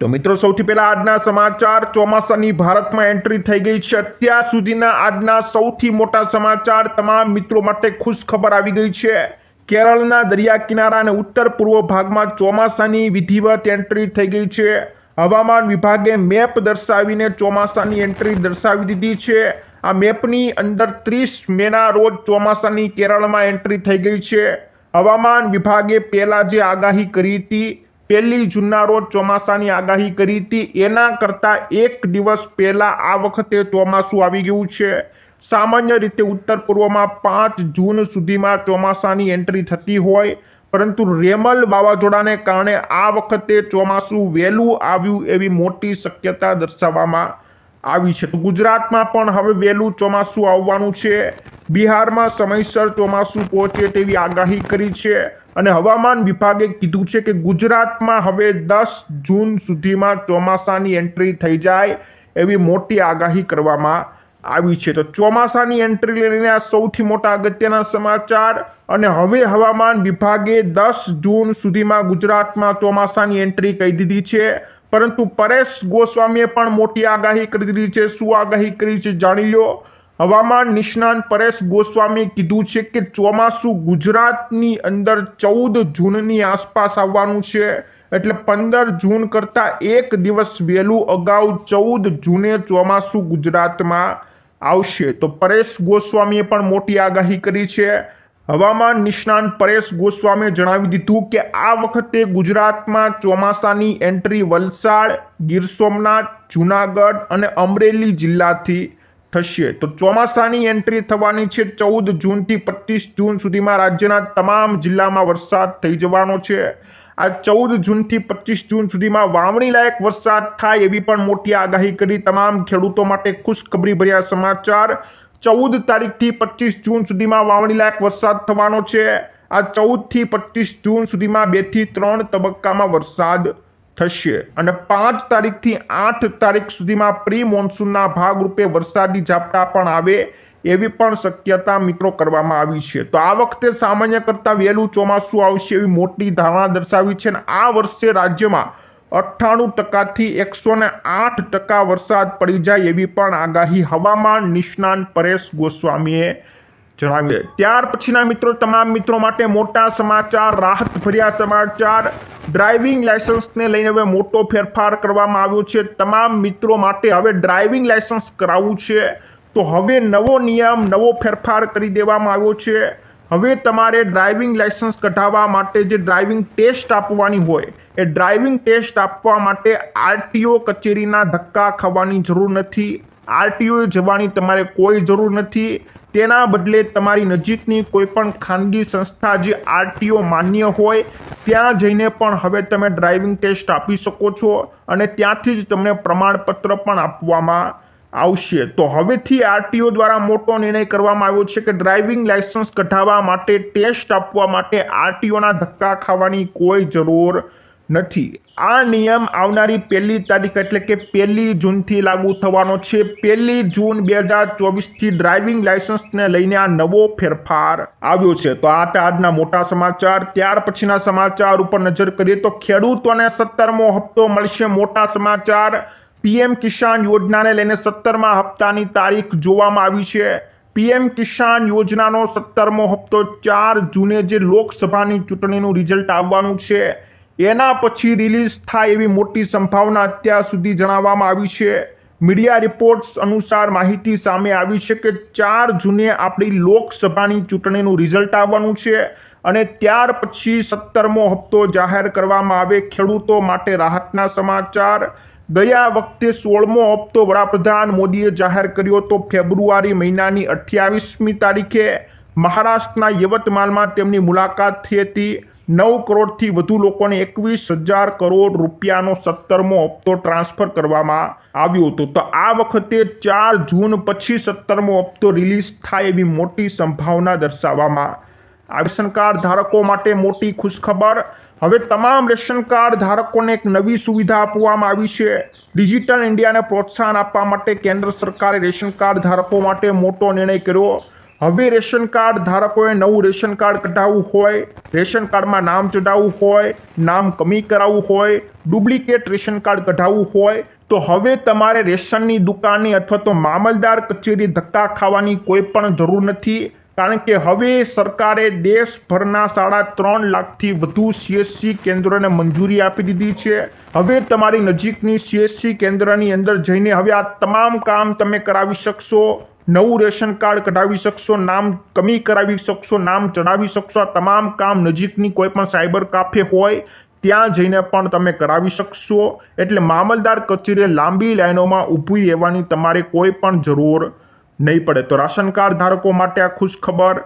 તો મિત્રો, સૌથી પહેલા આજના સમાચાર. ચોમાસાની ભારતમાં એન્ટ્રી થઈ ગઈ છે. અત્યાર સુધીના આજના સૌથી મોટા સમાચાર તમામ મિત્રો માટે ખુશ ખબર આવી ગઈ છે. કેરળના દરિયા કિનારા અને ઉત્તર પૂર્વ ભાગમાં ચોમાસાની વિધિવત એન્ટ્રી થઈ ગઈ છે. હવામાન વિભાગે મેપ દર્શાવીને ચોમાસાની એન્ટ્રી દર્શાવી દીધી છે. આ મેપની અંદર ત્રીસ મેના રોજ ચોમાસાની કેરળમાં એન્ટ્રી થઈ ગઈ છે. હવામાન વિભાગે પહેલાં જે આગાહી કરી હતી પહેલી જૂનના રોજ ચોમાસાની આગાહી કરી હતી. એના કરતાં એક દિવસ પહેલાં આ વખતે ચોમાસું આવી ગયું છે. સામાન્ય રીતે ઉત્તર પૂર્વમાં પાંચ જૂન સુધીમાં ચોમાસાની એન્ટ્રી થતી હોય, પરંતુ રેમલ વાવાઝોડાને કારણે આ વખતે ચોમાસું વહેલું આવ્યું એવી મોટી શક્યતા દર્શાવવામાં આવી છે. ગુજરાતમાં પણ હવે વહેલું ચોમાસું આવવાનું છે. બિહારમાં સમયસર ચોમાસું પહોંચે તેવી આગાહી કરી છે. અને હવામાન વિભાગે કીધું છે કે ગુજરાતમાં હવે દસ જૂન સુધીમાં ચોમાસાની એન્ટ્રી થઈ જાય એવી મોટી આગાહી કરવામાં આવી છે. તો ચોમાસાની એન્ટ્રી લઈને આ સૌથી મોટા અગત્યના સમાચાર અને હવે હવામાન વિભાગે દસ જૂન સુધીમાં ગુજરાતમાં ચોમાસાની એન્ટ્રી કહી દીધી છે. પરંતુ પરેશ ગોસ્વામીએ પણ મોટી આગાહી કરી દીધી છે. શું આગાહી કરી છે જાણી લો. હવામાન નિષ્ણાંત પરેશ ગોસ્વામીએ કીધું છે કે ચોમાસું ગુજરાતની અંદર ચૌદ જૂનની આસપાસ આવવાનું છે. એટલે પંદર જૂન કરતાં એક દિવસ વહેલું અગાઉ ચૌદ જૂને ચોમાસું ગુજરાતમાં આવશે. તો પરેશ ગોસ્વામીએ પણ મોટી આગાહી કરી છે. હવામાન નિષ્ણાંત પરેશ ગોસ્વામીએ જણાવી દીધું કે આ વખતે ગુજરાતમાં ચોમાસાની એન્ટ્રી વલસાડ, ગીર સોમનાથ, જુનાગઢ અને અમરેલી જિલ્લાથી થશે. તો ચોમાસાની એન્ટ્રી થવાની છે ચૌદ જૂનથી પચીસ જૂન સુધીમાં રાજ્યના તમામ જિલ્લામાં વરસાદ થઈ જવાનો છે. આ ચૌદ જૂનથી પચીસ જૂન સુધીમાં વાવણી લાયક વરસાદ થાય એવી પણ મોટી આગાહી કરી તમામ ખેડૂતો માટે ખુશખબરી ભર્યા સમાચાર. ચૌદ તારીખથી પચીસ જૂન સુધીમાં વાવણી લાયક વરસાદ થવાનો છે. આ ચૌદથી પચીસ જૂન સુધીમાં બેથી ત્રણ તબક્કામાં વરસાદ થશે. અને પાંચ તારીખથી આઠ તારીખ સુધીમાં પ્રી મોન્સૂનના ભાગરૂપે વરસાદી ઝાપટા પણ આવે એવી પણ શક્યતા મિત્રો કરવામાં આવી છે. તો આ વખતે સામાન્ય કરતાં વહેલું ચોમાસું આવશે એવી મોટી ધારણા દર્શાવી છે અને આ વર્ષે રાજ્યમાં અઠ્ઠાણું ટકાથી એકસો ને આઠ ટકા વરસાદ પડી જાય એવી પણ આગાહી હવામાન નિષ્ણાંત પરેશ ગોસ્વામીએ જણાવી ત્યાર પછીના મિત્રો, તમામ મિત્રો માટે મોટા સમાચાર રાહત ભર્યા સમાચાર. ડ્રાઇવિંગ લાયસન્સને લઈને હવે મોટો ફેરફાર કરવામાં આવ્યો છે. તમામ મિત્રો માટે હવે ડ્રાઇવિંગ લાયસન્સ કરાવવું છે. તો હવે નવો નિયમ, નવો ફેરફાર કરી દેવામાં આવ્યો છે. હવે તમારે ડ્રાઇવિંગ લાયસન્સ કઢાવવા માટે જે ડ્રાઇવિંગ ટેસ્ટ આપવાની હોય, એ ડ્રાઇવિંગ ટેસ્ટ આપવા માટે આરટીઓ કચેરીના ધક્કા ખાવાની જરૂર નથી. આરટીઓએ જવાની તમારે કોઈ જરૂર નથી. તેના બદલે તમારી નજીકની કોઈપણ ખાનગી સંસ્થા જે આરટીઓ માન્ય હોય, ત્યાં જઈને પણ હવે તમે ડ્રાઇવિંગ ટેસ્ટ આપી શકો છો અને ત્યાંથી જ તમને પ્રમાણપત્ર પણ આપવામાં આવશે. તો હવેથી આરટીઓ દ્વારા મોટો નિર્ણય કરવામાં આવ્યો છે કે ડ્રાઇવિંગ લાયસન્સ કઢાવવા માટે, ટેસ્ટ આપવા માટે આરટીઓના ધક્કા ખાવાની કોઈ જરૂર નથી. આ નિયમ આવનારી પહેલી તારીખ એટલે કે પહેલી જૂનથી લાગુ થવાનો છે. પહેલી જૂન બે હજાર ચોવીસથી ડ્રાઇવિંગ લાયસન્સને લઈને આ નવો ફેરફાર આવ્યો છે. તો આ હતા આજના મોટા સમાચાર. ત્યાર પછીના સમાચાર ઉપર નજર કરીએ તો ખેડૂતોને સત્તરમો હપ્તો મળશે. મોટા સમાચાર. પીએમ કિસાન યોજનાને લઈને સત્તરમા હપ્તાની તારીખ જોવામાં આવી છે. પીએમ કિસાન યોજનાનો સત્તરમો હપ્તો ચાર જૂને જે લોકસભાની ચૂંટણીનું રિઝલ્ટ આવવાનું છે. એના પછી રિલીઝ થાય એવી મોટી સંભાવના અત્યાર સુધી જણાવવામાં આવી છે. મીડિયા રિપોર્ટ્સ અનુસાર માહિતી સામે આવી છે કે ચાર જૂને આપણી લોકસભાની ચૂંટણીનું રિઝલ્ટ આવવાનું છે અને ત્યાર પછી સત્તરમો હપ્તો જાહેર કરવામાં આવે ખેડૂતો માટે રાહતના સમાચાર. ગયા વખતે સોળમો હપ્તો વડાપ્રધાન મોદીએ જાહેર કર્યો હતો ફેબ્રુઆરી મહિનાની અઠ્યાવીસમી તારીખે મહારાષ્ટ્રના યવતમાલમાં તેમની મુલાકાત થઈ હતી. નવ કરોડથી વધુ લોકોને એકવીસ હજાર કરોડ રૂપિયાનો સત્તરમો હપ્તો ટ્રાન્સફર કરવામાં આવ્યો હતો. તો આ વખતે ચાર જૂન પછી સત્તરમો હપ્તો રિલીઝ થાય એવી મોટી સંભાવના દર્શાવવામાં રેશન કાર્ડ ધારકો માટે મોટી ખુશખબર. હવે તમામ રેશન કાર્ડ ધારકોને એક નવી સુવિધા આપવામાં આવી છે. ડિજિટલ ઇન્ડિયાને પ્રોત્સાહન આપવા માટે કેન્દ્ર સરકારે રેશન કાર્ડ ધારકો માટે મોટો નિર્ણય કર્યો. હવે રેશન કાર્ડ ધારકોએ નવું રેશન કાર્ડ કઢાવવું હોય, રેશન કાર્ડમાં નામ ચઢાવવું હોય, નામ કમી કરાવવું હોય, ડુપ્લિકેટ રેશન કાર્ડ કઢાવવું હોય, તો હવે તમારે રેશનની દુકાનની અથવા તો મામલદાર કચેરી ધક્કા ખાવાની કોઈ પણ જરૂર નથી. કારણ કે હવે સરકારે દેશભરના સાડા ત્રણ લાખથી વધુ સીએસસી કેન્દ્રોને મંજૂરી આપી દીધી છે. હવે તમારી નજીકની સીએસસી કેન્દ્રની અંદર જઈને હવે આ તમામ કામ તમે કરાવી શકશો. નવું રેશન કાર્ડ કઢાવી શકશો, નામ કમી કરાવી શકશો, નામ ચડાવી શકશો. આ તમામ કામ નજીકની કોઈ પણ સાયબર કાફે હોય, ત્યાં જઈને પણ તમે કરાવી શકશો. એટલે મામલદાર કચેરીએ લાંબી લાઈનોમાં ઊભી રહેવાની તમારે કોઈ પણ જરૂર નહીં પડે. તો રાશન કાર્ડ ધારકો માટે આ ખુશ ખબર